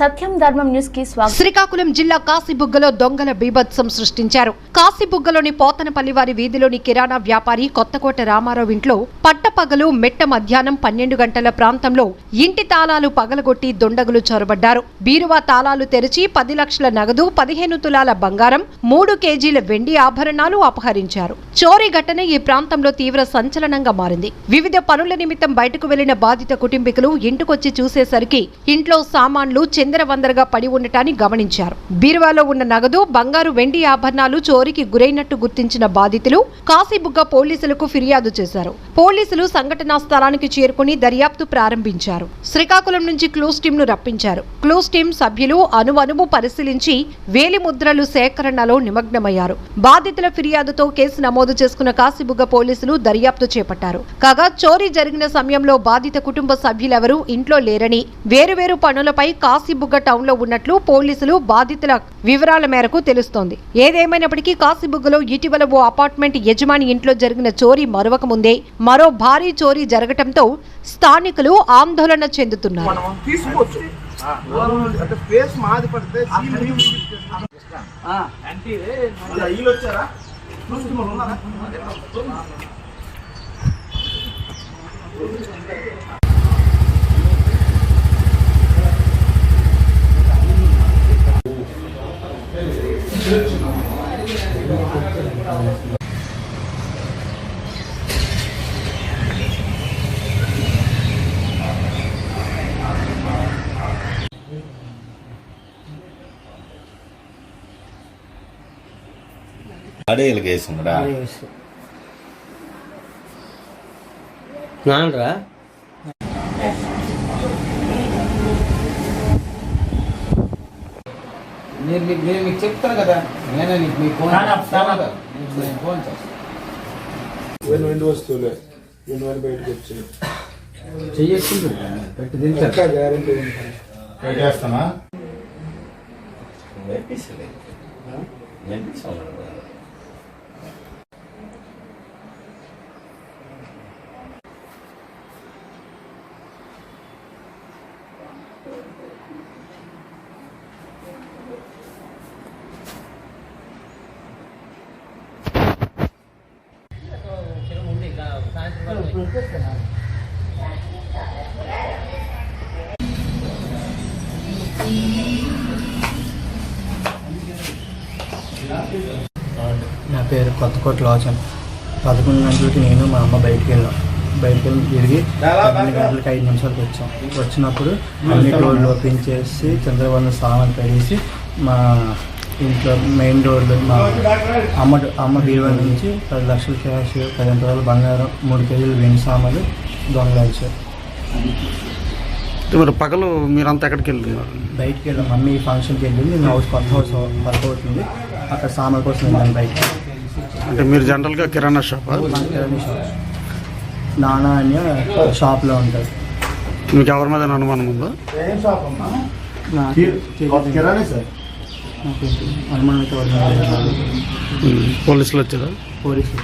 సత్యం ధర్మం న్యూస్కి స్వాగతం. శ్రీకాకుళం జిల్లా కాశీబుగ్గలో దొంగల బీభత్సం సృష్టించారు. కాశీబుగ్గలోని పోతనపల్లి వారి వీధిలోని కిరాణా వ్యాపారి కొత్తకోట రామారావు ఇంట్లో పట్టపగలు మెట్ట మధ్యాహ్నం పన్నెండు గంటల ప్రాంతంలో ఇంటి తాళాలు పగలగొట్టి దొండగులు చొరబడ్డారు. బీరువా తాళాలు తెరిచి పది లక్షల నగదు పదిహేను తులాల బంగారం మూడు కేజీల వెండి ఆభరణాలు అపహరించారు. చోరీ ఘటన ఈ ప్రాంతంలో తీవ్ర సంచలనంగా మారింది. వివిధ పనుల నిమిత్తం బయటకు వెళ్ళిన బాధిత కుటుంబీకులు ఇంటికొచ్చి చూసేసరికి ఇంట్లో సామాన్లు చిందరవందరగా పడి ఉండటాన్ని గమనించారు. బీరువాలో ఉన్న నగదు బంగారు వెండి ఆభరణాలు చోరీకి గురైనట్టు గుర్తించిన బాధితులు కాశీబుగ్గ పోలీసులకు ఫిర్యాదు చేశారు. పోలీసులు సంఘటనా స్థలానికి చేరుకుని దర్యాప్తు ప్రారంభించారు. శ్రీకాకుళం నుంచి క్లూస్ టీం ను రప్పించారు. క్లూస్ టీం సభ్యులు అనువనువు పరిశీలించి వేలి ముద్రలు సేకరణలో నిమగ్నమయ్యారు. బాధితుల ఫిర్యాదుతో కేసు నమోదు చేసుకున్న కాశీబుగ్గ పోలీసులు దర్యాప్తు చేపట్టారు. కాగా చోరీ జరిగిన సమయంలో బాధిత కుటుంబ సభ్యులెవరూ ఇంట్లో లేరని వేరువేరు పనులపై కాశీబుగ్గ టౌన్లో ఉన్నట్లు పోలీసులు బాధితుల వివరాల మేరకు తెలుస్తోంది. ఏదేమైనప్పటికీ కాశీబుగ్గలో ఇటీవల ఓ అపార్ట్మెంట్ యజమాని ఇంట్లో జరిగిన చోరీ మరొక ముందే మరో భారీ చోరీ జరగటంతో స్థానికులు ఆందోళన చెందుతున్నారు. அடையலுக்கு வயசுங்கடா நான்றா నేను మీకు నేను మీకు చెప్తాను కదా. నేనే నీకు మీ ఫోన్ చేస్తాను. నేను. ఫోన్ చేస్తాను? వస్తువులే బయటకు వచ్చింది పెట్టి గ్యారంటీ పెట్టేస్తానా నా పేరు కొత్తకోట లోచన్ పదకొండు గంటలకి నేను మా అమ్మ బయటికి వెళ్ళాం. బయటికి వెళ్ళి తిరిగి పన్నెండు గంటలకి ఐదు నిమిషాలకు వచ్చాం. వచ్చినప్పుడు అన్ని డోర్లు ఓపెన్ చేసి చంద్రబాబు సామాన్ కడిగేసి మా ఇంట్లో మెయిన్ డోర్లు మా అమ్మ అమ్మ బీరువా నుంచి పది లక్షల క్యాష్ పదిహేను రోజులు బంగారం మూడు కేజీలు వెండి సామాన్లు దొంగలాల్చారు మరి పగలు మీరంతా ఎక్కడికి వెళ్తున్నారు బయటికి వెళ్ళాం. మమ్మీ ఫంక్షన్కి వెళ్ళింది. నేను హౌస్ కొత్త హౌస్ వర్క్ అవుతుంది. అక్కడ సామాన్ కోసం వెళ్ళాను బయటికి. అంటే మీరు జనరల్గా కిరాణా షాప్? కిరాణా షాప్. నాన్న అని షాప్లో ఉంటాడు మీకు ఎవరి మీద అనుమానం ఉందా? కిరాణే సార్. నాకు అనుమానం అయితే ఎవరి మీద లేదు. ఉమ్, పోలీసులు వచ్చారా? పోలీసులు